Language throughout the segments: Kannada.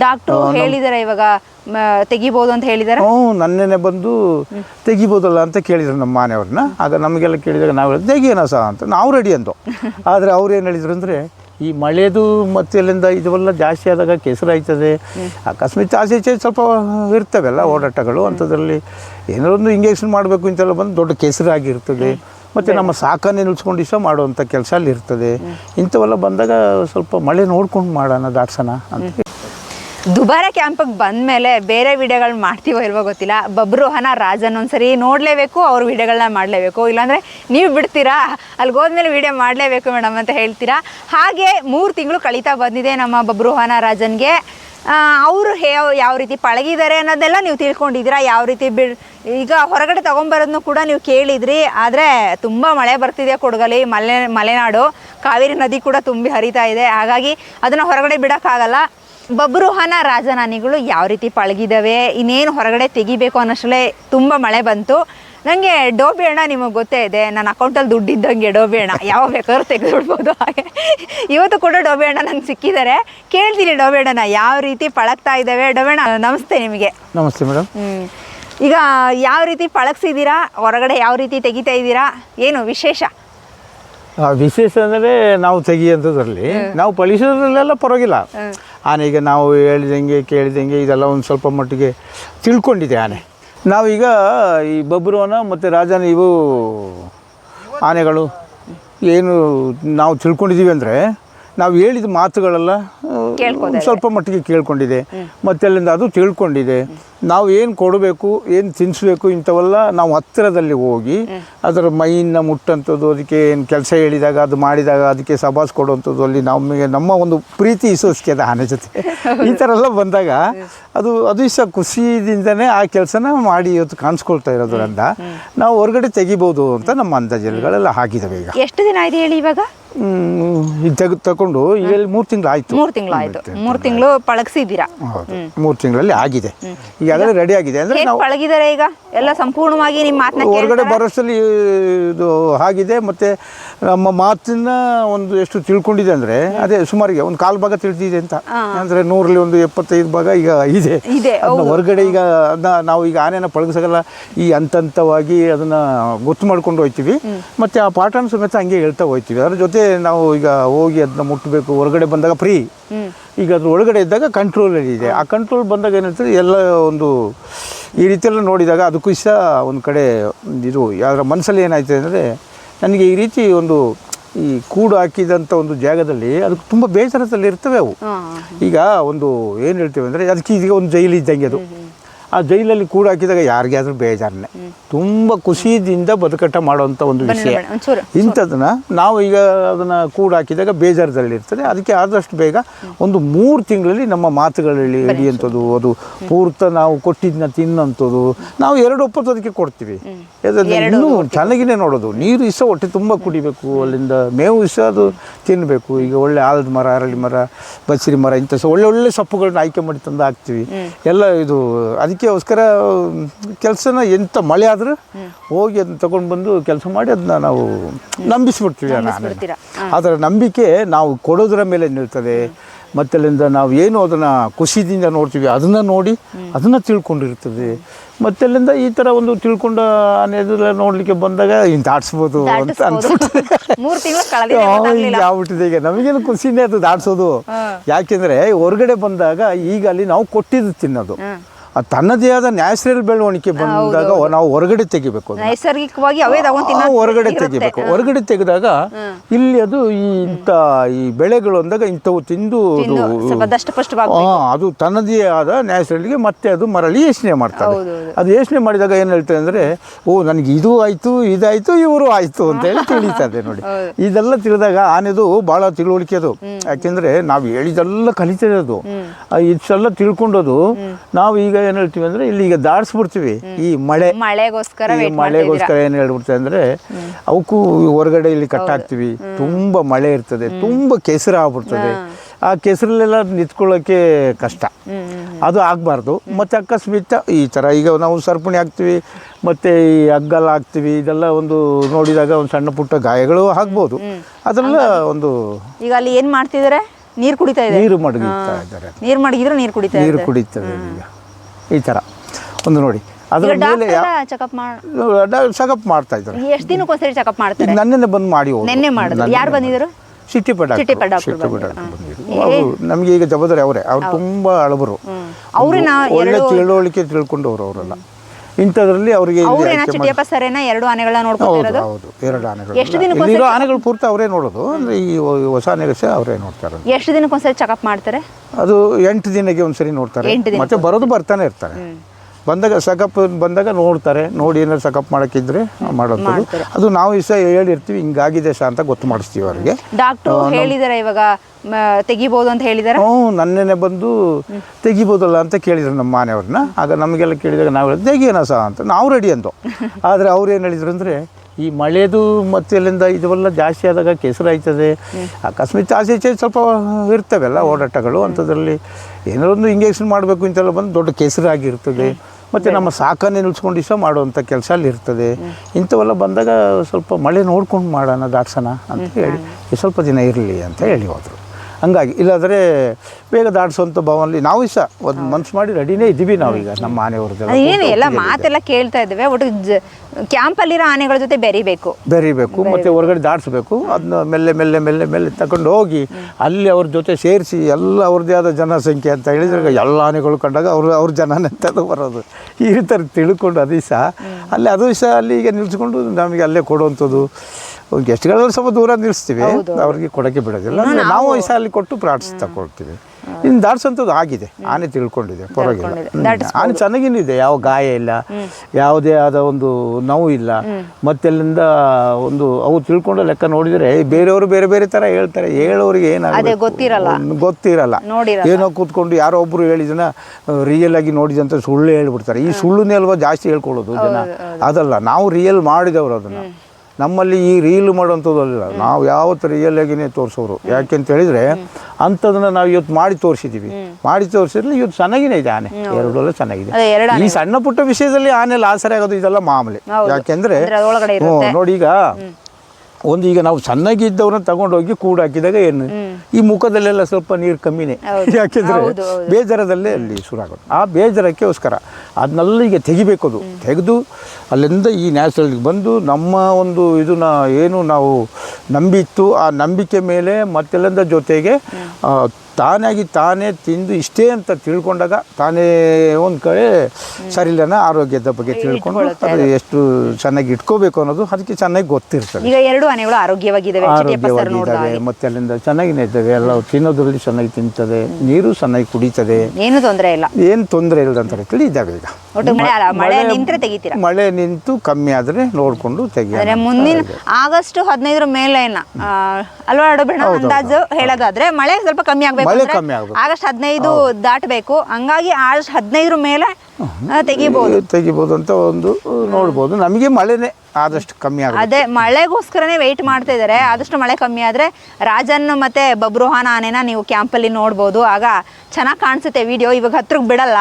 ಡಾಕ್ಟ್ರು ಹೇಳಿದಾರೆ ಇವಾಗ ತೆಗಿಬಹುದು ಅಂತ ಹೇಳಿದಾರೆ? ಹ್ಞೂ ನನ್ನೆನೆ ಬಂದು ತೆಗಿಬೋದಲ್ಲ ಅಂತ ಕೇಳಿದ್ರು ನಮ್ಮ ಮನೆಯವ್ರನ್ನ. ಆಗ ನಮಗೆಲ್ಲ ಕೇಳಿದಾಗ ನಾವು ತೆಗಿಯೋಣ ಸಹ ಅಂತ. ನಾವು ರೆಡಿ ಅಂತ ಆದರೆ ಅವ್ರು ಏನು ಹೇಳಿದ್ರು ಅಂದರೆ ಈ ಮಳೆದು ಮತ್ತೆ ಇದೆಲ್ಲ ಜಾಸ್ತಿ ಆದಾಗ ಕೆಸರಾಯ್ತದೆ ಅಕಸ್ಮಾತ್ ಆಚೆ ಈಚೆ ಸ್ವಲ್ಪ ಇರ್ತವೆಲ್ಲ ಓಡಾಟಗಳು ಅಂಥದ್ರಲ್ಲಿ. ಏನಾದ್ರು ಒಂದು ಇಂಜೆಕ್ಷನ್ ಮಾಡಬೇಕು ಇಂತೆಲ್ಲ ಬಂದು ದೊಡ್ಡ ಕೆಸರಾಗಿರ್ತದೆ ಮತ್ತು ನಮ್ಮ ಸಾಕನ್ನೇ ನಿಲ್ಸ್ಕೊಂಡು ಇಷ್ಟ ಮಾಡುವಂಥ ಕೆಲಸ ಅಲ್ಲಿ ಇರ್ತದೆ. ಇಂಥವೆಲ್ಲ ಬಂದಾಗ ಸ್ವಲ್ಪ ಮಳೆ ನೋಡ್ಕೊಂಡು ಮಾಡೋಣ ದಾಟ್ಸೋಣ ಅಂತ ದುಬಾರೆ ಕ್ಯಾಂಪಿಗೆ ಬಂದಮೇಲೆ ಬೇರೆ ವಿಡಿಯೋಗಳು ಮಾಡ್ತೀವೋ ಇಲ್ವೋ ಗೊತ್ತಿಲ್ಲ. ಬಬ್ರುಹನ ರಾಜನ್ ಒಂದ್ಸರಿ ನೋಡಲೇಬೇಕು, ಅವ್ರ ವಿಡಿಯೋಗಳನ್ನ ಮಾಡಲೇಬೇಕು. ಇಲ್ಲಾಂದರೆ ನೀವು ಬಿಡ್ತೀರಾ? ಅಲ್ಲಿಗೆ ಹೋದ್ಮೇಲೆ ವಿಡಿಯೋ ಮಾಡಲೇಬೇಕು ಮೇಡಮ್ ಅಂತ ಹೇಳ್ತೀರಾ? ಹಾಗೆ ಮೂರು ತಿಂಗಳು ಕಳೀತಾ ಬಂದಿದೆ ನಮ್ಮ ಬಬ್ರುಹನ ರಾಜನ್ಗೆ. ಅವರು ಹೇ, ಯಾವ ರೀತಿ ಪಳಗಿದ್ದಾರೆ ಅನ್ನೋದೆಲ್ಲ ನೀವು ತಿಳ್ಕೊಂಡಿದ್ದೀರಾ? ಯಾವ ರೀತಿ ಬಿಡ್, ಈಗ ಹೊರಗಡೆ ತೊಗೊಂಬರೋದನ್ನು ಕೂಡ ನೀವು ಕೇಳಿದ್ರಿ. ಆದರೆ ತುಂಬ ಮಳೆ ಬರ್ತಿದೆ ಕೊಡಗಲಿ ಮಲೆ, ಮಲೆನಾಡು. ಕಾವೇರಿ ನದಿ ಕೂಡ ತುಂಬಿ ಹರಿತಾ ಇದೆ. ಹಾಗಾಗಿ ಅದನ್ನು ಹೊರಗಡೆ ಬಿಡೋಕ್ಕಾಗಲ್ಲ. ಬಬ್ರುಹನ ರಾಜನಾನಿಗಳು ಯಾವ ರೀತಿ ಪಳಗಿದಾವೆ ಇನ್ನೇನು ಹೊರಗಡೆ ತೆಗಿಬೇಕು ಅನ್ನೋಷ್ಟರಲ್ಲೇ ತುಂಬ ಮಳೆ ಬಂತು. ನನಗೆ ಡೋಬಿ ಅಣ್ಣ ನಿಮಗೆ ಗೊತ್ತೇ ಇದೆ ನನ್ನ ಅಕೌಂಟಲ್ಲಿ ದುಡ್ಡಿದ್ದಂಗೆ ಡೋಬಿ ಹಣ ಯಾವ ಬೇಕಾದ್ರೂ ತೆಗೆದುಬಿಡ್ಬೋದು. ಹಾಗೆ ಇವತ್ತು ಕೂಡ ಡೋಬಿ ಅಣ್ಣ ನಂಗೆ ಸಿಕ್ಕಿದ್ದಾರೆ. ಕೇಳ್ತೀನಿ ಡೋಬಿ ಅಣ್ಣ ಯಾವ ರೀತಿ ಪಳಗ್ತಾ ಇದ್ದಾವೆ. ಡೋಬಿ ಹಣ ನಮಸ್ತೆ ನಿಮಗೆ. ನಮಸ್ತೆ ಮೇಡಮ್. ಈಗ ಯಾವ ರೀತಿ ಪಳಗ್ಸಿದ್ದೀರಾ? ಹೊರಗಡೆ ಯಾವ ರೀತಿ ತೆಗಿತಾ ಇದ್ದೀರಾ? ಏನು ವಿಶೇಷ? ವಿಶೇಷ ಅಂದರೆ ನಾವು ತೆಗಿಯೋಂಥದ್ರಲ್ಲಿ ನಾವು ಪಳಿಸೋದ್ರಲ್ಲೆಲ್ಲ ಪರವಾಗಿಲ್ಲ. ಆನೆಗೆ ಈಗ ನಾವು ಹೇಳಿದಂಗೆ ಕೇಳಿದಂಗೆ ಇದೆಲ್ಲ ಒಂದು ಸ್ವಲ್ಪ ಮಟ್ಟಿಗೆ ತಿಳ್ಕೊಂಡಿದೆ ಆನೆ. ನಾವೀಗ ಈ ಬಬ್ರುವನ ಮತ್ತು ರಾಜನ ಇವು ಆನೆಗಳು ಏನು ನಾವು ತಿಳ್ಕೊಂಡಿದ್ದೀವಿ ಅಂದರೆ ನಾವು ಹೇಳಿದ ಮಾತುಗಳೆಲ್ಲ ಸ್ವಲ್ಪ ಮಟ್ಟಿಗೆ ಕೇಳ್ಕೊಂಡಿದೆ. ಮತ್ತೆ ಅಲ್ಲಿಂದ ಅದು ತಿಳ್ಕೊಂಡಿದೆ. ನಾವು ಏನು ಕೊಡಬೇಕು ಏನು ತಿನ್ನಿಸ್ಬೇಕು ಇಂಥವೆಲ್ಲ ನಾವು ಹತ್ತಿರದಲ್ಲಿ ಹೋಗಿ ಅದರ ಮೈನ ಮುಟ್ಟಂಥದ್ದು ಅದಕ್ಕೆ ಏನು ಕೆಲಸ ಹೇಳಿದಾಗ ಅದು ಮಾಡಿದಾಗ ಅದಕ್ಕೆ ಸಬಾಸ್ ಕೊಡುವಂಥದ್ದು ಅಲ್ಲಿ ನಮಗೆ ನಮ್ಮ ಒಂದು ಪ್ರೀತಿ ಇಸೋಸ್ಕೆ ಆನೆ ಜೊತೆ. ಈ ಥರ ಎಲ್ಲ ಬಂದಾಗ ಅದು ಅದು ಇಷ್ಟ ಖುಷಿಯಿಂದನೇ ಆ ಕೆಲಸನ ಮಾಡಿ ಇವತ್ತು ಕಾಣಿಸ್ಕೊಳ್ತಾ ಇರೋದ್ರಿಂದ ನಾವು ಹೊರಗಡೆ ತೆಗಿಬೋದು ಅಂತ ನಮ್ಮ ಅಂದಾಜುಗಳೆಲ್ಲ ಹಾಕಿದ್ದಾವೆ ಈಗ. ಎಷ್ಟು ದಿನ ಇದೆ ಹೇಳಿ ಇವಾಗ? ತೆಗೆದು ತಗೊಂಡು ಈಗ ಮೂರು ತಿಂಗಳು ಆಯಿತು ಮೂರು ತಿಂಗಳು ಆಯ್ತು ಮೂರು ತಿಂಗಳು ಪಳಗಿಸಿದ್ದೀರಾ? ಹೌದು. ಮೂರು ತಿಂಗಳಲ್ಲಿ ಆಗಿದೆ. ಈಗ ಈಗಾಗಲೇ ರೆಡಿ ಆಗಿದೆ. ಅಂದರೆ ನಾವು ಪಳಗಿದ್ದಾರೆ ಈಗ? ಎಲ್ಲ ಸಂಪೂರ್ಣವಾಗಿ ನಿಮ್ಮ ಮಾತನ್ನ ಹೊರಗಡೆ ಬರೋಷ್ಟರಲ್ಲಿ ಇದು ಆಗಿದೆ. ಮತ್ತು ನಮ್ಮ ಮಾತನ್ನ ಒಂದು ಎಷ್ಟು ತಿಳ್ಕೊಂಡಿದೆ ಅಂದರೆ ಅದೇ ಸುಮಾರಿಗೆ ಒಂದು ಕಾಲು ಭಾಗ ತಿಳಿದಿದೆ ಅಂತ. ಅಂದರೆ ನೂರಲ್ಲಿ ಒಂದು ಎಪ್ಪತ್ತೈದು ಭಾಗ ಈಗ ಇದೆ. ಹೊರಗಡೆ ಈಗ ಅದನ್ನ ನಾವು ಈಗ ಆನೆನ ಪಳಗಿಸೋಲ್ಲ ಈ ಹಂತ ಹಂತವಾಗಿ ಅದನ್ನು ಗೊತ್ತು ಮಾಡ್ಕೊಂಡು ಹೋಗ್ತೀವಿ ಮತ್ತು ಆ ಪಾಠನ ಸಮೇತ ಹಂಗೆ ಹೇಳ್ತಾ ಹೋಗ್ತೀವಿ ಅದ್ರ ಜೊತೆ ನಾವು ಈಗ ಹೋಗಿ ಅದನ್ನ ಮುಟ್ಟಬೇಕು ಹೊರಗಡೆ ಬಂದಾಗ ಫ್ರೀ ಈಗ ಅದ್ರ ಒಳಗಡೆ ಇದ್ದಾಗ ಕಂಟ್ರೋಲಲ್ಲಿ ಇದೆ. ಆ ಕಂಟ್ರೋಲ್ ಬಂದಾಗ ಏನಿರ್ತದೆ ಎಲ್ಲ ಒಂದು ಈ ರೀತಿಯೆಲ್ಲ ನೋಡಿದಾಗ ಅದಕ್ಕೂ ಸಹ ಒಂದು ಕಡೆ ಇದು ಯಾರ ಮನಸ್ಸಲ್ಲಿ ಏನಾಯ್ತದೆ ಅಂದರೆ ನನಗೆ ಈ ರೀತಿ ಒಂದು ಈ ಕೂಡು ಹಾಕಿದಂಥ ಒಂದು ಜಾಗದಲ್ಲಿ ಅದಕ್ಕೆ ತುಂಬ ಬೇಸರದಲ್ಲಿ ಇರ್ತವೆ ಅವು ಈಗ ಒಂದು ಏನು ಹೇಳ್ತೇವೆ ಅಂದರೆ ಅದಕ್ಕೆ ಈಗ ಒಂದು ಜೈಲು ಇದ್ದಂಗೆ ಅದು ಆ ಜೈಲಲ್ಲಿ ಕೂಡ ಹಾಕಿದಾಗ ಯಾರಿಗಾದ್ರೂ ಬೇಜಾರನೆ ತುಂಬ ಖುಷಿಯಿಂದ ಬದುಕಟ್ಟ ಮಾಡುವಂಥ ಒಂದು ವಿಷಯ. ಇಂಥದನ್ನ ನಾವು ಈಗ ಅದನ್ನು ಕೂಡ ಹಾಕಿದಾಗ ಬೇಜಾರದಲ್ಲಿ ಇರ್ತದೆ ಅದಕ್ಕೆ ಆದಷ್ಟು ಬೇಗ ಒಂದು ಮೂರು ತಿಂಗಳಲ್ಲಿ ನಮ್ಮ ಮಾತುಗಳಲ್ಲಿ ಹಿಡಿಯುವಂಥದ್ದು ಅದು ಪೂರ್ತ ನಾವು ಕೊಟ್ಟಿದ್ದನ್ನ ತಿನ್ನೋಂಥದ್ದು ನಾವು ಎರಡು ಒಪ್ಪತ್ತು ಅದಕ್ಕೆ ಕೊಡ್ತೀವಿ. ಇನ್ನೂ ಚೆನ್ನಾಗಿನೇ ನೋಡೋದು. ನೀರು ಇಷ್ಟ ಹೊಟ್ಟೆ ತುಂಬ ಕುಡಿಬೇಕು ಅಲ್ಲಿಂದ ಮೇವು ಇಷ್ಟ ಅದು ತಿನ್ನಬೇಕು. ಈಗ ಒಳ್ಳೆ ಆಲದ ಮರ ಅರಳಿ ಮರ ಬಸಿರಿ ಮರ ಇಂಥ ಒಳ್ಳೆ ಒಳ್ಳೆ ಸೊಪ್ಪುಗಳನ್ನ ಆಯ್ಕೆ ಮಾಡಿ ತಂದು ಹಾಕ್ತೀವಿ. ಎಲ್ಲ ಇದು ಅದಕ್ಕೋಸ್ಕರ ಕೆಲಸನ ಎಂಥ ಮಳೆ ಆದರೂ ಹೋಗಿ ಅದನ್ನ ತಗೊಂಡು ಬಂದು ಕೆಲಸ ಮಾಡಿ ಅದನ್ನ ನಾವು ನಂಬಿಸ್ಬಿಡ್ತೀವಿ ನಾನು. ಅದರ ನಂಬಿಕೆ ನಾವು ಕೊಡೋದರ ಮೇಲೆ ನಿಲ್ತದೆ. ಮತ್ತೆ ಅಲ್ಲಿಂದ ನಾವು ಏನು ಅದನ್ನು ಖುಷಿಯಿಂದ ನೋಡ್ತೀವಿ ಅದನ್ನು ನೋಡಿ ಅದನ್ನು ತಿಳ್ಕೊಂಡಿರ್ತದೆ. ಮತ್ತೆ ಅಲ್ಲಿಂದ ಈ ಥರ ಒಂದು ತಿಳ್ಕೊಂಡ ಅನ್ನೋದೆಲ್ಲ ನೋಡಲಿಕ್ಕೆ ಬಂದಾಗ ಇಂತ ಆಡಿಸ್ಬೋದು ಅಂತ ಅನ್ಸ್ಬಿಟ್ಟು ಆಗ್ಬಿಟ್ಟಿದೆ. ಈಗ ನಮಗೇನು ಖುಷಿನೇ ಅದು ದಾಟ್ಸೋದು. ಯಾಕೆಂದರೆ ಹೊರಗಡೆ ಬಂದಾಗ ಈಗ ಅಲ್ಲಿ ನಾವು ಕೊಟ್ಟಿದ್ದು ತಿನ್ನೋದು. ತನ್ನದೇ ಆದ ನ್ಯಾಚುರಲ್ ಬೆಳವಣಿಗೆ ಬಂದಾಗ ನಾವು ಹೊರಗಡೆ ತೆಗಿಬೇಕು. ನೈಸರ್ಗಿಕವಾಗಿ ಅವೇ ಹೊರಗಡೆ. ತೆಗಿಬೇಕು. ಹೊರಗಡೆ ತೆಗೆದಾಗ ಇಲ್ಲಿ ಅದು ಈ ಇಂಥ ಈ ಬೆಳೆಗಳು ಅಂದಾಗ ಇಂಥವು ತಿಂದು ಅದು ತನ್ನದೇ ಆದ ನ್ಯಾಚುರಲ್ಗೆ ಮತ್ತೆ ಅದು ಮರಳಿ ಯೋಚನೆ ಹೌದು. ಅದು ಯೋಚನೆ ಮಾಡಿದಾಗ ಏನು ಹೇಳ್ತೇವೆ ಅಂದರೆ ಓ ನನಗೆ ಇದು ಆಯಿತು ಇದಾಯಿತು ಇವರು ಆಯಿತು ಅಂತ ಹೇಳಿ ತಿಳಿತದೆ ನೋಡಿ. ಇದೆಲ್ಲ ತಿಳಿದಾಗ ಆನೆದು ಭಾಳ ತಿಳುವಳಿಕೆ ಅದು. ಯಾಕೆಂದರೆ ನಾವು ಹೇಳಿದೆಲ್ಲ ಕಲಿತದೆ ಅದು. ಇಷ್ಟೆಲ್ಲ ತಿಳ್ಕೊಂಡೋದು ನಾವು ಈಗ ಏನು ಹೇಳ್ತೀವಿ ಅಂದರೆ ಇಲ್ಲಿ ಈಗ ದಾಡ್ಸ್ಬಿಡ್ತೀವಿ ಈ ಮಳೆ ಮಳೆಗೋಸ್ಕರ ಮಳೆಗೋಸ್ಕರ ಏನು ಹೇಳ್ಬಿಡ್ತೀವಿ ಅಂದರೆ ಅವಕ್ಕೂ ಹೊರಗಡೆ ಇಲ್ಲಿ ಕಟ್ಟಾಕ್ತೀವಿ ತುಂಬ ಮಳೆ ಇರ್ತದೆ ತುಂಬ ಕೆಸರು ಆಗ್ಬಿಡ್ತದೆ. ಆ ಕೆಸರಲ್ಲೆಲ್ಲ ನಿಂತ್ಕೊಳ್ಳೋಕ್ಕೆ ಕಷ್ಟ. ಅದು ಆಗಬಾರ್ದು. ಮತ್ತು ಅಕಸ್ಮಿತ ಈ ಥರ ಈಗ ನಾವು ಸರ್ಪಣಿ ಹಾಕ್ತೀವಿ ಮತ್ತು ಈ ಅಗ್ಗಲ್ಲ ಹಾಕ್ತೀವಿ ಇದೆಲ್ಲ ಒಂದು ನೋಡಿದಾಗ ಒಂದು ಸಣ್ಣ ಪುಟ್ಟ ಗಾಯಗಳು ಆಗ್ಬೋದು. ಅದೆಲ್ಲ ಒಂದು ಈಗ ಅಲ್ಲಿ ಏನು ಮಾಡ್ತಿದಾರೆ? ನೀರು ಕುಡಿತಾ ಇದೆ. ನೀರು ಮಡಗಿರ್ತಾ ಇದ್ದಾರೆ. ನೀರು ಮಡಗಿದ್ರೆ ನೀರು ಕುಡಿತಾ ನೀರು ಇದೆ ಕುಡಿತದೆ ಈಗ. ಈ ಥರ ಒಂದು ನೋಡಿ. ಅದರ ಮೇಲೆ ಚೆಕಪ್ ಮಾಡಿ ಸಗಪ್ ಮಾಡ್ತಾ ಇದ್ದಾರೆ. ಎಷ್ಟು ದಿನಕ್ಕೊಂದ್ಸರಿ ಚೆಕಪ್ ಈಗ ಮಾಡ್ತಾರೆ ನನ್ನೇ ಬಂದು ಮಾಡಿ. ನೆನ್ನೆ ಮಾಡಿದ್ರು. ಯಾರು ಬಂದಿದ್ರು? ಸಿಟಿ ಪಡ ಸಿಟಿ ಪಡ ಅವರು ನಮಗೆ ಈಗ ಜವಾಬ್ದಾರಿ ಅವರೇ. ಅವ್ರು ತುಂಬ ಅಳಬರು. ಅವ್ರನ್ನ ಒಳ್ಳೆ ತಿಳುವಳಿಕೆ ತಿಳ್ಕೊಂಡವ್ರು ಅವರೆಲ್ಲ. ಇಂಥದ್ರಲ್ಲಿ ಅವರಿಗೆ ಇಲ್ಲಿ ಅವ್ರೇನ ಆಯ್ಕೆ ಚಿಟ್ಟಿಯಪ್ಪ ಸರೇನ? ಎರಡು ಆನೆಗಳನ್ನ ಹೌದು ನೋಡ್ಕೊತಿರೋದು ಹೌದು ಎರಡು ಆನೆಗಳು. ಎಷ್ಟು ದಿನಕ್ಕೊಂದ್ಸರಿ ಇಲ್ಲಿರೋ ಆನೆಗಳು ಪೂರ್ತಿ ಅವರೇ ನೋಡೋದು. ಅಂದ್ರೆ ಈ ಹೊಸ ಆನೆಗಳು ಸಹ ಅವರೇ ನೋಡ್ತಾರೆ ಎಷ್ಟು ದಿನಕ್ಕೊಂದ್ಸರಿ ಚೆಕಪ್ ಮಾಡ್ತಾರೆ? ಅದು ಎಂಟು ದಿನಕ್ಕೆ ಒಂದ್ಸರಿ ನೋಡ್ತಾರೆ. ಎಂಟು ದಿನಕ್ಕೆ ಮತ್ತೆ ಬರೋದು ಬರ್ತಾನೆ ಇರ್ತಾರೆ. ಬಂದಾಗ ಸಕಪ್ ಬಂದಾಗ ನೋಡ್ತಾರೆ ನೋಡಿ ಏನಾದ್ರು ಸಕಪ್ ಮಾಡೋಕ್ಕಿದ್ರೆ ಮಾಡೋದು ಅದು ನಾವು ಈ ಸಹ ಹೇಳಿರ್ತೀವಿ ಹಿಂಗಾಗಿದೆ ಸಹ ಅಂತ ಗೊತ್ತು ಮಾಡಿಸ್ತೀವಿ ಅವರಿಗೆ. ಡಾಕ್ಟರ್ ಹೇಳಿದಾರೆ ಇವಾಗ ತೆಗಿಬೋದು ಅಂತ ಹೇಳಿದಾರೆ? ಹ್ಞೂ ನನ್ನೆನೆ ಬಂದು ತೆಗಿಬೋದಲ್ಲ ಅಂತ ಕೇಳಿದ್ರು ನಮ್ಮ ಮನೆಯವ್ರನ್ನ. ಆಗ ನಮಗೆಲ್ಲ ಕೇಳಿದಾಗ ನಾವು ಹೇಳಿದ್ವಿ ತೆಗಿಯೋಣ ಸಹ ಅಂತ. ನಾವು ರೆಡಿ ಅಂತ ಆದರೆ ಅವ್ರು ಏನು ಹೇಳಿದ್ರು ಅಂದರೆ ಈ ಮಳೆದು ಮತ್ತೆ ಅಲ್ಲಿಂದ ಇದೆಲ್ಲ ಜಾಸ್ತಿ ಆದಾಗ ಕೆಸರಾಯ್ತದೆ. ಅಕಸ್ಮಾತ್ ಆಚೆ ಈಚೆ ಸ್ವಲ್ಪ ಇರ್ತವೆಲ್ಲ ಓಡಾಟಗಳು. ಅಂಥದ್ರಲ್ಲಿ ಏನಾದ್ರು ಒಂದು ಇಂಜೆಕ್ಷನ್ ಮಾಡಬೇಕು ಇಂತೆಲ್ಲ ಬಂದು ದೊಡ್ಡ ಕೆಸರಾಗಿರ್ತದೆ. ಮತ್ತು ನಮ್ಮ ಸಾಕನ್ನೇ ನಿಲ್ಸ್ಕೊಂಡು ಸಹ ಮಾಡುವಂಥ ಕೆಲಸ ಅಲ್ಲಿ ಇರ್ತದೆ ಇಂಥವೆಲ್ಲ ಬಂದಾಗ ಸ್ವಲ್ಪ ಮಳೆ ನೋಡ್ಕೊಂಡು ಮಾಡೋಣ ದಾಟ್ಸೋಣ ಅಂತ ಹೇಳಿ ಸ್ವಲ್ಪ ದಿನ ಇರಲಿ ಅಂತ ಹೇಳಿ ಹೋದರು. ಹಂಗಾಗಿ ಇಲ್ಲಾಂದರೆ ಬೇಗ ದಾಟಿಸುವಂಥ ಭಾವನಲ್ಲಿ ನಾವು ಸಹ ಒಂದು ಮನ್ಸು ಮಾಡಿ ರೆಡಿನೇ ಇದ್ದೀವಿ ನಾವೀಗ ನಮ್ಮ ಆನೆಯವ್ರದ್ದು ಏನು ಎಲ್ಲ ಮಾತೆಲ್ಲ ಕೇಳ್ತಾ ಇದ್ದೇವೆ ಒಟ್ಟು ಕ್ಯಾಂಪಲ್ಲಿರೋ ಆನೆಗಳ ಜೊತೆ ಬೆರಿಬೇಕು. ಬೆರಿಬೇಕು ಮತ್ತು ಹೊರಗಡೆ ದಾಟಿಸ್ಬೇಕು ಅದನ್ನ ಮೆಲ್ಲೆ ಮೆಲ್ಲೆ ಮೆಲ್ಲೆ ಮೆಲ್ಲೆ ತಗೊಂಡು ಹೋಗಿ ಅಲ್ಲಿ ಅವ್ರ ಜೊತೆ ಸೇರಿಸಿ ಎಲ್ಲ ಅವ್ರದ್ದೇ ಆದ ಜನಸಂಖ್ಯೆ ಅಂತ ಹೇಳಿದ್ರೆ ಎಲ್ಲ ಆನೆಗಳು ಕಂಡಾಗ ಅವ್ರ ಅವ್ರ ಜನನೇ ಅದು ಬರೋದು. ಈ ಥರ ತಿಳ್ಕೊಂಡು ಅದು ಸಹ ಅಲ್ಲಿ ಅದು ಸಹ ಅಲ್ಲಿ ಈಗ ನಿಲ್ಸ್ಕೊಂಡು ನಮಗೆ ಅಲ್ಲೇ ಕೊಡುವಂಥದ್ದು. ಗೆಸ್ಟ್ಗಳು ಸ್ವಲ್ಪ ದೂರ ನಿಲ್ಲಿಸ್ತೀವಿ. ಅವ್ರಿಗೆ ಕೊಡೋಕ್ಕೆ ಬಿಡೋದಿಲ್ಲ. ನಾವು ಅಲ್ಲಿ ಕೊಟ್ಟು ಪ್ರಾರ್ಥಿಸ್ತಾ ಕೊಡ್ತೀವಿ ಇನ್ನು ದಾಟ್ಸೋಂಥದ್ದು ಆಗಿದೆ. ಆನೆ ತಿಳ್ಕೊಂಡಿದೆ ಪರವಾಗಿಲ್ಲ. ಆನೆ ಚೆನ್ನಾಗಿನಿದೆ ಯಾವ ಗಾಯ ಇಲ್ಲ ಯಾವುದೇ ಆದ ಒಂದು ನೋವು ಇಲ್ಲ. ಮತ್ತೆ ಅಲ್ಲಿಂದ ಒಂದು ಅವು ತಿಳ್ಕೊಂಡು ಲೆಕ್ಕ ನೋಡಿದರೆ ಬೇರೆಯವರು ಬೇರೆ ಬೇರೆ ಥರ ಹೇಳ್ತಾರೆ. ಹೇಳೋರಿಗೆ ಏನಾಗುತ್ತೆ ಗೊತ್ತಿರಲ್ಲ. ಏನೋ ಕೂತ್ಕೊಂಡು ಯಾರೋ ಒಬ್ರು ಹೇಳಿದನ ರಿಯಲ್ ಆಗಿ ನೋಡಿದಂತ ಸುಳ್ಳು ಹೇಳ್ಬಿಡ್ತಾರೆ. ಈ ಸುಳ್ಳುನೇ ಅಲ್ವಾ ಜಾಸ್ತಿ ಹೇಳ್ಕೊಳ್ಳೋದು ಜನ? ಅದಲ್ಲ ನಾವು ರಿಯಲ್ ಮಾಡಿದವರು ಅದನ್ನ. ನಮ್ಮಲ್ಲಿ ಈ ರೀಲ್ ಮಾಡುವಂಥದ್ದಲ್ಲ ನಾವು ಯಾವತ್ತು ರಿಯಲ್ ಆಗಿನೇ ತೋರಿಸೋರು. ಯಾಕೆಂತ ಹೇಳಿದ್ರೆ ಅಂಥದನ್ನ ನಾವು ಇವತ್ತು ಮಾಡಿ ತೋರಿಸಿದ್ದೀವಿ ಮಾಡಿ ತೋರಿಸಿದ್ರೆ ಇವತ್ತು ಚೆನ್ನಾಗಿನೇ ಇದೆ ಆನೆ. ಎರಡೆಲ್ಲ ಚೆನ್ನಾಗಿದೆ. ಈ ಸಣ್ಣ ಪುಟ್ಟ ವಿಷಯದಲ್ಲಿ ಆನೆ ಲಾಸರೆ ಆಗೋದು ಇದೆಲ್ಲ ಮಾಮೂಲಿ. ಯಾಕೆಂದ್ರೆ ನೋಡಿ ಈಗ ಒಂದು ಈಗ ನಾವು ಚೆನ್ನಾಗಿದ್ದವ್ರನ್ನ ತಗೊಂಡೋಗಿ ಕೂಡ ಹಾಕಿದಾಗ ಏನು? ಈ ಮುಖದಲ್ಲೆಲ್ಲ ಸ್ವಲ್ಪ ನೀರು ಕಮ್ಮಿನೇ. ಯಾಕೆಂದ್ರೆ. ಬೇಜಾರದಲ್ಲೇ ಅಲ್ಲಿ ಶುರುವಾಗೋದು. ಆ ಬೇಜಾರಕ್ಕೋಸ್ಕರ ಅದನ್ನೆಲ್ಲ ಈಗ ತೆಗಿಬೇಕು ಅದು. ತೆಗೆದು ಅಲ್ಲಿಂದ ಈ ನ್ಯಾಚುರಲ್ಗೆ ಬಂದು ನಮ್ಮ ಒಂದು ಇದನ್ನ ಏನು ನಾವು ನಂಬಿತ್ತು. ಆ ನಂಬಿಕೆ ಮೇಲೆ ಮತ್ತೆಲ್ಲಿಂದ ಜೊತೆಗೆ ತಾನಾಗಿ ತಾನೇ ತಿಂದು ಇಷ್ಟೇ ಅಂತ ತಿಳ್ಕೊಂಡಾಗ ತಾನೇ ಒಂದು ಕಡೆ ಸರಿಯಿಲ್ಲನ ಆರೋಗ್ಯದ ಬಗ್ಗೆ ತಿಳ್ಕೊಂಡು ಅದು ಎಷ್ಟು ಚೆನ್ನಾಗಿ ಇಟ್ಕೋಬೇಕು ಅನ್ನೋದು ಅದಕ್ಕೆ ಚೆನ್ನಾಗಿ ಗೊತ್ತಿರ್ತದೆ. ಈಗ ಎರಡು ಆನೆಗಳು ಆರೋಗ್ಯವಾಗಿದ್ದಾವೆ ಆರೋಗ್ಯವಾಗಿದ್ದಾವೆ ಮತ್ತೆ ಅಲ್ಲಿಂದ ಚೆನ್ನಾಗಿ ಇದ್ದಾವೆ ಎಲ್ಲ ತಿನ್ನೋದ್ರಲ್ಲಿ ಚೆನ್ನಾಗಿ ತಿಂತದೆ ನೀರು ಚೆನ್ನಾಗಿ ಕುಡಿತದೆ. ಏನು ತೊಂದರೆ ಇಲ್ಲ. ಏನು ತೊಂದರೆ ಇಲ್ಲದಂತ ಹೇಳಿ ಇದ್ದಾವೆ ಈಗ. ಮಳೆ ನಿಂತ್ರೆ ತೆಗಿತೀರಾ? ಮಳೆ ನಿಂತು ಕಮ್ಮಿ ಆದರೆ ನೋಡಿಕೊಂಡು ಅಂದ್ರೆ ಮುಂದಿನ ಆಗಸ್ಟ್ ಹದಿನೈದರ ಮೇಲೆ ಅಲ್ವಾ ಅಂದಾಜು ಹೇಳೋದಾದ್ರೆ ಮಳೆ ಸ್ವಲ್ಪ ಕಮ್ಮಿ ಆಗ್ಬೇಕು ಆಗ್ಬೇಕು. ಆಗಸ್ಟ್ ಹದಿನೈದು ದಾಟಬೇಕು. ಹಂಗಾಗಿ ಆಗಸ್ಟ್ ಹದಿನೈದರ ಮೇಲೆ ತೆಗಿಬಹುದು ತೆಗಿಬಹುದು ಅಂತ ಒಂದು ನೋಡ್ಬೋದು. ನಮಗೆ ಮಳೆನೇ ಆದಷ್ಟು ಕಮ್ಮಿ ಆಗುತ್ತೆ ಅದೇ ಮಳೆಗೋಸ್ಕರನೇ ವೆಯ್ಟ್ ಮಾಡ್ತಾ ಇದ್ದಾರೆ ಆದಷ್ಟು ಮಳೆ ಕಮ್ಮಿ ಆದ್ರೆ ರಾಜನ್ ಮತ್ತೆ ಬಬ್ರುಹಾನ ಆನೆನ ನೀವು ಕ್ಯಾಂಪಲ್ಲಿ ನೋಡ್ಬೋದು. ಆಗ ಚೆನ್ನಾಗಿ ಕಾಣಿಸುತ್ತೆ ವಿಡಿಯೋ ಇವಾಗ ಹತ್ರಕ್ಕೆ ಬಿಡಲ್ಲ.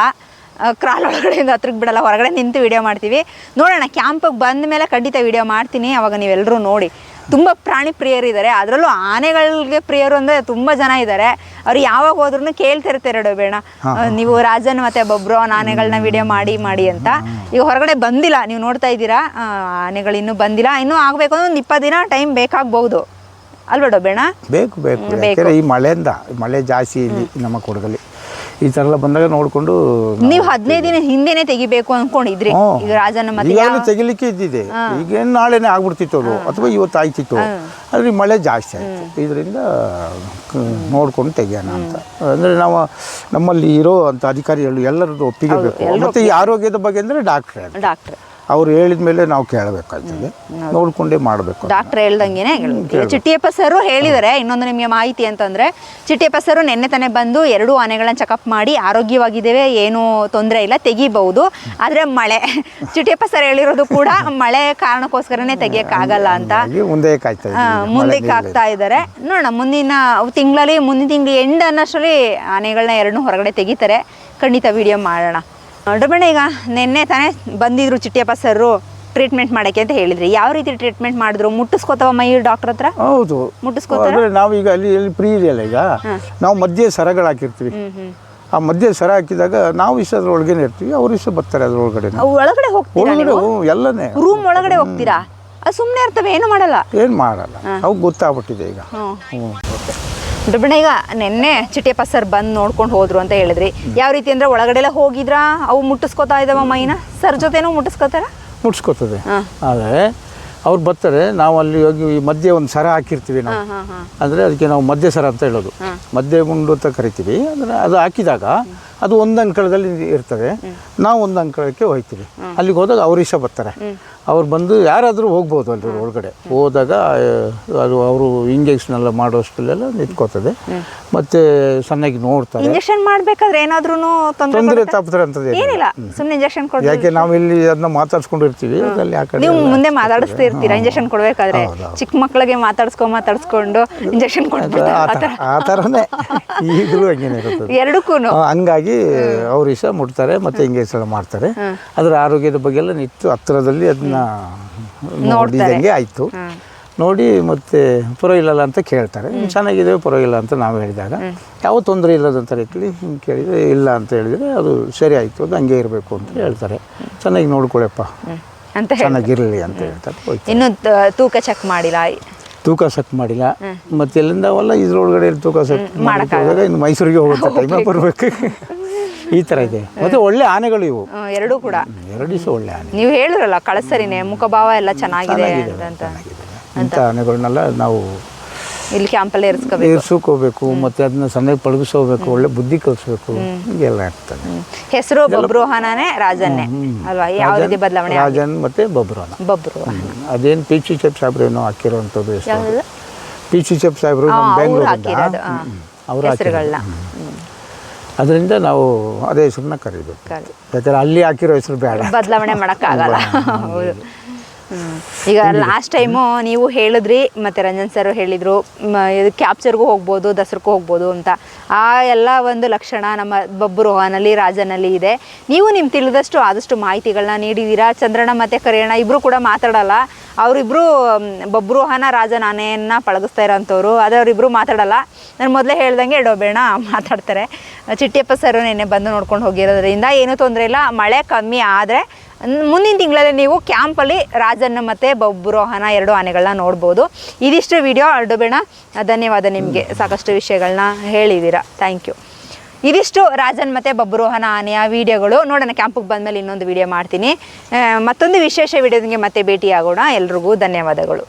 ಕ್ರಾಲ್ ಒಳಗಡೆಯಿಂದ ಹತ್ರಕ್ಕೆ ಬಿಡಲ್ಲ. ಹೊರಗಡೆ ನಿಂತು ವಿಡಿಯೋ ಮಾಡ್ತೀವಿ. ನೋಡೋಣ ಕ್ಯಾಂಪಿಗೆ ಬಂದ ಮೇಲೆ ಖಂಡಿತ ವಿಡಿಯೋ ಮಾಡ್ತೀನಿ. ಅವಾಗ ನೀವೆಲ್ಲರೂ ನೋಡಿ. ತುಂಬ ಪ್ರಾಣಿ ಪ್ರಿಯರಿದ್ದಾರೆ ಅದರಲ್ಲೂ ಆನೆಗಳಿಗೆ ಪ್ರಿಯರು ಅಂದರೆ ತುಂಬ ಜನ ಇದ್ದಾರೆ ಅವ್ರು ಯಾವಾಗ ಹೋದ್ರೂ ಕೇಳ್ತಿರ್ತಾರೆ ಬೇಡ ನೀವು ರಾಜನ್ ಮತ್ತೆ ಬೊಬ್ರೋ ಆನೆಗಳನ್ನ ವಿಡಿಯೋ ಮಾಡಿ ಮಾಡಿ ಅಂತ. ಈಗ ಹೊರಗಡೆ ಬಂದಿಲ್ಲ. ನೀವು ನೋಡ್ತಾ ಇದ್ದೀರಾ? ಆನೆಗಳು ಇನ್ನೂ ಬಂದಿಲ್ಲ. ಇನ್ನೂ ಆಗಬೇಕು ಅಂದ್ರೆ ಒಂದು ಇಪ್ಪತ್ತು ದಿನ ಟೈಮ್ ಬೇಕಾಗಬಹುದು. ಅಲ್ವಾ ಡೊಬೇಣ ಬೇಕು ಬೇಕು. ಈ ಮಳೆಯಿಂದ ಮಳೆ ಜಾಸ್ತಿ ಇಲ್ಲಿ ನಮ್ಮ ಕೊಡಗಲ್ಲಿ. ಈ ತರ ಎಲ್ಲ ಬಂದಾಗ ನೋಡಿಕೊಂಡು ನೀವು ಹದಿನೈದು ದಿನ ಹಿಂದೆನೆ ತೆಗಿಬೇಕು ಅನ್ಕೊಂಡಿದ್ರಿ. ಈಗ ರಾಜನ ಈಗಾಗಲೇ ತೆಗಿಲಿಕ್ಕೆ ಇದ್ದಿದೆ. ಈಗ ನಾಳೆನೇ ಆಗ್ಬಿಡ್ತಿತ್ತು ಅದು. ಅಥವಾ ಇವತ್ತು ಆಯ್ತಿತ್ತು ಆದರೆ ಮಳೆ ಜಾಸ್ತಿ ಆಯ್ತು. ಇದರಿಂದ ನೋಡ್ಕೊಂಡು ತೆಗಿಯೋಣ ಅಂತ. ಅಂದರೆ ನಾವು ನಮ್ಮಲ್ಲಿ ಇರೋ ಅಂತ ಅಧಿಕಾರಿಗಳು ಎಲ್ಲರದ್ದು ಒಪ್ಪಿಗೆ ಬೇಕು. ಮತ್ತು ಈ ಆರೋಗ್ಯದ ಬಗ್ಗೆ ಅಂದರೆ ಡಾಕ್ಟ್ರೇ. ಡಾಕ್ಟ್ರ್ ಅವ್ರು ಹೇಳಿದ ಮೇಲೆ ನಾವು ಕೇಳಬೇಕಾಗ್ತದೆ. ನೋಡ್ಕೊಂಡೇ ಮಾಡಬೇಕು ಡಾಕ್ಟರ್ ಹೇಳ್ದಂಗೆನೆ ಚಿಟ್ಟಿಯಪ್ಪ ಸರ್ ಹೇಳಿದ್ದಾರೆ ಇನ್ನೊಂದು ನಿಮಗೆ ಮಾಹಿತಿ ಅಂತಂದ್ರೆ ಚಿಟ್ಟಿಯಪ್ಪ ಸರ್ ನಿನ್ನೆ ತಾನೇ ಬಂದು ಎರಡು ಆನೆಗಳನ್ನ ಚೆಕಪ್ ಮಾಡಿ ಆರೋಗ್ಯವಾಗಿದ್ದೇವೆ ಏನೂ ತೊಂದರೆ ಇಲ್ಲ ತೆಗಿಬಹುದು. ಆದ್ರೆ ಮಳೆ ಚಿಟ್ಟಿಯಪ್ಪ ಸರ್ ಹೇಳಿರೋದು ಕೂಡ ಮಳೆ ಕಾರಣಕ್ಕೋಸ್ಕರನೇ ತೆಗಿಯಕ್ಕಾಗಲ್ಲ ಅಂತ. ಮುಂದೆ. ಮುಂದಕ್ಕೆ ಆಗ್ತಾ ಇದ್ದಾರೆ. ನೋಡೋಣ ಮುಂದಿನ ತಿಂಗಳಲ್ಲಿ ಮುಂದಿನ ತಿಂಗಳು ಎಂಡ್ ಅನ್ನೋಷ್ಟರಲ್ಲಿ ಆನೆಗಳನ್ನ ಎರಡನ್ನೂ ಹೊರಗಡೆ ತೆಗಿತಾರೆ. ಖಂಡಿತ ವಿಡಿಯೋ ಮಾಡೋಣ. ಡೊಬಣ್ಣ ಈಗ ನಿನ್ನೆ ತಾನೇ ಬಂದಿದ್ರು ಚಿಟ್ಟಿಯಪ್ಪ ಸರ್ ಟ್ರೀಟ್ಮೆಂಟ್ ಮಾಡಕ್ಕೆ ಅಂತ ಹೇಳಿದ್ರಿ. ಯಾವ ರೀತಿ ಟ್ರೀಟ್ಮೆಂಟ್ ಮಾಡಿದ್ರು? ಮುಟ್ಟಿಸ್ಕೋತಾವ ಮೈ ಡಾಕ್ಟರ್ ಹತ್ರ? ಹೌದು. ಮುಟ್ಟಿಸ್ಕೋತಾರೆ? ನಾವು ಈಗ ಅಲ್ಲಿ ಅಲ್ಲಿ ಫ್ರೀ ಇದೆಯಲ್ಲ ಈಗ? ನಾವು ಮಧ್ಯೆ ಸರಗಳು ಹಾಕಿರ್ತೀವಿ. ಆ ಮಧ್ಯೆ ಸರ ಹಾಕಿದಾಗ ನಾವು ಇಷ್ಟ ಅದ್ರೊಳಗೇನೆ ಇರ್ತೀವಿ ಅವ್ರು ಇಷ್ಟ ಬರ್ತಾರೆ ಅದ್ರೊಳಗಡೆ. ಒಳಗಡೆ ಹೋಗ್ತೀರಾ ಎಲ್ಲನೇ. ರೂಮ್ ಒಳಗಡೆ ಹೋಗ್ತೀರಾ? ಸುಮ್ಮನೆ ಇರ್ತವೆ ಏನು ಮಾಡಲ್ಲ? ಏನು ಮಾಡಲ್ಲ. ಅವು ಗೊತ್ತಾಗ್ಬಿಟ್ಟಿದೆ ಈಗ. ಹ್ಞೂ ಹ್ಞೂ ದುಡ್ಡಣ್ಣ ಈಗ ನಿನ್ನೆ ಚಿಟ್ಟಿಯಪ್ಪ ಸರ್ ಬಂದು ನೋಡ್ಕೊಂಡು ಹೋದ್ರು ಅಂತ ಹೇಳಿದ್ರಿ. ಯಾವ ರೀತಿ ಅಂದ್ರೆ ಒಳಗಡೆ ಎಲ್ಲ ಹೋಗಿದ್ರಾ? ಅವು ಮುಟ್ಟಿಸ್ಕೋತಾ ಇದಾವ ಮೈನ? ಸರ್ ಜೊತೆನೂ ಮುಟ್ಟಿಸ್ಕೋತಾರ? ಮುಟ್ಸ್ಕೊತದೆ ಆದ್ರೆ ಅವ್ರು ಬರ್ತಾರೆ ನಾವು ಅಲ್ಲಿ ಹೋಗಿ ಈ ಮಧ್ಯೆ ಒಂದು ಸರ ಹಾಕಿರ್ತೀವಿ ನಾವು. ಅಂದರೆ ಅದಕ್ಕೆ ನಾವು ಮಧ್ಯ ಸರ ಅಂತ ಹೇಳೋದು. ಮಧ್ಯೆ ಗುಂಡು ಅಂತ ಕರಿತೀವಿ. ಅಂದರೆ ಅದು ಹಾಕಿದಾಗ ಅದು ಒಂದು ಅಂಕಳದಲ್ಲಿ ಇರ್ತದೆ. ನಾವು ಒಂದು ಅಂಕಳಕ್ಕೆ ಹೋಗ್ತೀವಿ ಅಲ್ಲಿಗೆ ಹೋದಾಗ ಅವ್ರ ಇಷ್ಟ ಬರ್ತಾರೆ ಅವ್ರು ಬಂದು ಯಾರಾದರೂ ಹೋಗ್ಬೋದು ಅಲ್ಲಿ ಒಳಗಡೆ. ಹೋದಾಗ ಅದು ಅವರು ಇಂಜೆಕ್ಷನ್ ಎಲ್ಲ ಮಾಡೋಷ್ಟಲ್ಲೆಲ್ಲ ನಿಂತ್ಕೋತದೆ ಮತ್ತೆ ಸಣ್ಣಗೆ ನೋಡ್ತಾರೆ. ಇಂಜೆಕ್ಷನ್ ಮಾಡಬೇಕಾದ್ರೆ ಏನಾದ್ರೂ ತೊಂದರೆ ತಪ್ಪದ್ರೆ ಅಂತ ಏನಿಲ್ಲ. ಸುಮ್ಮನೆ ಇಂಜೆಕ್ಷನ್ ಕೊಡ್ಬೇಕು ಯಾಕೆ ನಾವು ಇಲ್ಲಿ ಅದನ್ನ ಮಾತಾಡ್ಸ್ಕೊಂಡಿರ್ತೀವಿ ಇರ್ತೀವಿ. ಆ ಕಡೆ ನೀವು ಮುಂದೆ ಮಾತಾಡಿಸ್ತಾ ಇರ್ತೀರಾ ಇಂಜೆಕ್ಷನ್ ಕೊಡಬೇಕಾದ್ರೆ? ಚಿಕ್ಕ ಮಕ್ಕಳಿಗೆ ಮಾತಾಡ್ಸ್ಕೊಂಡು ಮಾತಾಡ್ಸ್ಕೊಂಡು ಇಂಜೆಕ್ಷನ್ ಕೊಡ್ತಾರೆ ಆ ಥರನೇ ಈಗಲೂ ಹಂಗೇನೆ ಇರ್ತದೆ ಎರಡಕ್ಕೂ ಆ, ಹಂಗಾಗಿ ಅವ್ರ ಇಷ್ಟ ಮುಟ್ತಾರೆ ಮತ್ತೆ ಎಲ್ಲ ಮಾಡ್ತಾರೆ. ಅದರ ಆರೋಗ್ಯದ ಬಗ್ಗೆ ಎಲ್ಲ ನಿಂತು ಹತ್ತಿರದಲ್ಲಿ ಅದನ್ನ ನೋಡಿದಂಗೆ ಆಯಿತು. ನೋಡಿ ಮತ್ತೆ ಪರವಾಗಿಲ್ಲಲ್ಲ ಅಂತ ಕೇಳ್ತಾರೆ. ಚೆನ್ನಾಗಿದೆ ಪರವಾಗಿಲ್ಲ ಅಂತ ನಾವು ಹೇಳಿದಾಗ ಯಾವ ತೊಂದರೆ ಇಲ್ಲದಂತ ರೀತಿಯಲ್ಲಿ ಹಿಂಗೆ ಕೇಳಿದರೆ ಇಲ್ಲ ಅಂತ ಹೇಳಿದರೆ ಅದು ಸರಿ ಆಯಿತು ಅದು ಹಂಗೆ ಇರಬೇಕು ಅಂತ ಹೇಳ್ತಾರೆ. ಚೆನ್ನಾಗಿ ನೋಡ್ಕೊಳಪ್ಪ. ಅಂತ ಚೆನ್ನಾಗಿರಲಿ ಅಂತ ಹೇಳ್ತಾರೆ. ಇನ್ನು ತೂಕ ಚೆಕ್ ಮಾಡಿಲ್ಲ. ತೂಕ ಸೆಟ್ ಮಾಡಿಲ್ಲ. ಮತ್ತೆ ಎಲ್ಲಿಂದ ಅವೆಲ್ಲ ಇದ್ರೊಳಗಡೆ ತೂಕ ಸೆಟ್ ಹೋದಾಗ ಇನ್ನು ಮೈಸೂರಿಗೆ ಹೋಗುತ್ತೆ ಟೈಮ್ ಬರಬೇಕು. ಈ ತರ ಇದೆ. ಮತ್ತೆ ಒಳ್ಳೆ ಆನೆಗಳು ಇವು. ಎರಡು ಕೂಡ. ಎರಡು ದಿವಸ ಒಳ್ಳೆ ಆನೆ. ನೀವು ಹೇಳಿದ್ರಲ್ಲ ಕಳಸರಿನೇ ಮುಖಭಾವ ಎಲ್ಲ ಚೆನ್ನಾಗಿದೆ ಅಂತ ಇಂಥ ಆನೆಗಳನ್ನೆಲ್ಲ ನಾವು ಇಲ್ಲಿ ಕ್ಯಾಂಪಲ್ಲಿ ಇರಿಸ್ಕೋಬೇಕು. ಇರಿಸ್ಕೋಬೇಕು ಮತ್ತೆ ಅದನ್ನ ಸಮಯ ಪಳಗಿಸೋಬೇಕು ಒಳ್ಳೆ ಬುದ್ಧಿ ಕಲಿಸ್ಬೇಕು. ಹೀಗೆಲ್ಲ ಆಗ್ತದೆ. ಹೆಸರು ಬಬ್ರುಹಾನೇ ರಾಜನ್ನೇ. ಅಲ್ವಾ? ಯಾವ ರೀತಿ ಬದಲಾವಣೆ ರಾಜನ್ ಮತ್ತೆ ಬಬ್ರುಹಾನ. ಬಬ್ರು ಅದೇನು ಪೀಚಿ ಚಪ್ ಸಾಹೇಬ್ರು ಏನೋ ಹಾಕಿರೋವಂಥದ್ದು ಹೆಸರು ಯಾವ್ದು? ಚಪ್ ಚೆಪ್ ಸಾಹೇಬ್ರು ಹಾ, ನಮ್ಮ ಅವ್ರು ಹೆಸರುಗಳನ್ನ ಅದರಿಂದ ನಾವು ಅದೇ ಹೆಸರನ್ನ ಕರಿಬೇಕು. ಯಾಕಂದ್ರೆ ಅಲ್ಲಿ ಹಾಕಿರೋ ಹೆಸರು ಬೇಡ. ಬದಲಾವಣೆ ಮಾಡೋಕ್ಕಾಗಲ್ಲ. ಹೌದು. ಈಗ ಲಾಸ್ಟ್ ಟೈಮು ನೀವು ಹೇಳಿದ್ರಿ, ಮತ್ತೆ ರಂಜನ್ ಸರ್ ಹೇಳಿದ್ರು ಕ್ಯಾಪ್ಚರ್ಗೂ ಹೋಗ್ಬೋದು, ದಸರಕ್ಕೂ ಹೋಗ್ಬೋದು ಅಂತ. ಆ ಎಲ್ಲ ಒಂದು ಲಕ್ಷಣ ನಮ್ಮ ಬಬ್ಬು ರೋಹನಲ್ಲಿ, ರಾಜನಲ್ಲಿ ಇದೆ. ನೀವು ನಿಮ್ಗೆ ತಿಳಿದಷ್ಟು ಆದಷ್ಟು ಮಾಹಿತಿಗಳನ್ನ ನೀಡಿದ್ದೀರಾ ಚಂದ್ರಣ್ಣ ಮತ್ತೆ ಕರಿಯಣ್ಣ ಇಬ್ಬರು ಕೂಡ ಮಾತಾಡಲ್ಲ. ಅವರಿಬ್ಬರು ಬಬ್ರುಹನ ರಾಜ ನಾನೇನ ಪಳಗಿಸ್ತಾ ಇರೋಂಥವ್ರು. ಆದರೆ ಅವರಿಬ್ಬರು ಮಾತಾಡಲ್ಲ. ನಾನು ಮೊದಲೇ ಹೇಳ್ದಂಗೆ ಡೋಬೇಣ ಮಾತಾಡ್ತಾರೆ. ಚಿಟ್ಟಿಯಪ್ಪ ಸರ್ ನೆನ್ನೆ ಬಂದು ನೋಡ್ಕೊಂಡು ಹೋಗಿರೋದ್ರಿಂದ ಏನೂ ತೊಂದರೆ ಇಲ್ಲ. ಮಳೆ ಕಮ್ಮಿ ಆದರೆ ಮುಂದಿನ ತಿಂಗಳಲ್ಲಿ ನೀವು ಕ್ಯಾಂಪಲ್ಲಿ ರಾಜನ್ನ ಮತ್ತು ಬಬ್ರೋಹನ ಎರಡು ಆನೆಗಳನ್ನ ನೋಡ್ಬೋದು. ಇದಿಷ್ಟು ವಿಡಿಯೋ ಡೋಬೇಣ ಧನ್ಯವಾದ ನಿಮಗೆ ಸಾಕಷ್ಟು ವಿಷಯಗಳನ್ನ ಹೇಳಿದ್ದೀರಾ ಥ್ಯಾಂಕ್ ಯು ಇದಿಷ್ಟು ರಾಜನ್ ಮತ್ತು ಬಬ್ರೋಹನ ಆನೆಯ ವಿಡಿಯೋಗಳು. ನೋಡೋಣ, ಕ್ಯಾಂಪಿಗೆ ಬಂದಮೇಲೆ ಇನ್ನೊಂದು ವಿಡಿಯೋ ಮಾಡ್ತೀನಿ. ಮತ್ತೊಂದು ವಿಶೇಷ ವಿಡಿಯೋದಂಗೆ ಮತ್ತೆ ಭೇಟಿಯಾಗೋಣ. ಎಲ್ರಿಗೂ ಧನ್ಯವಾದಗಳು.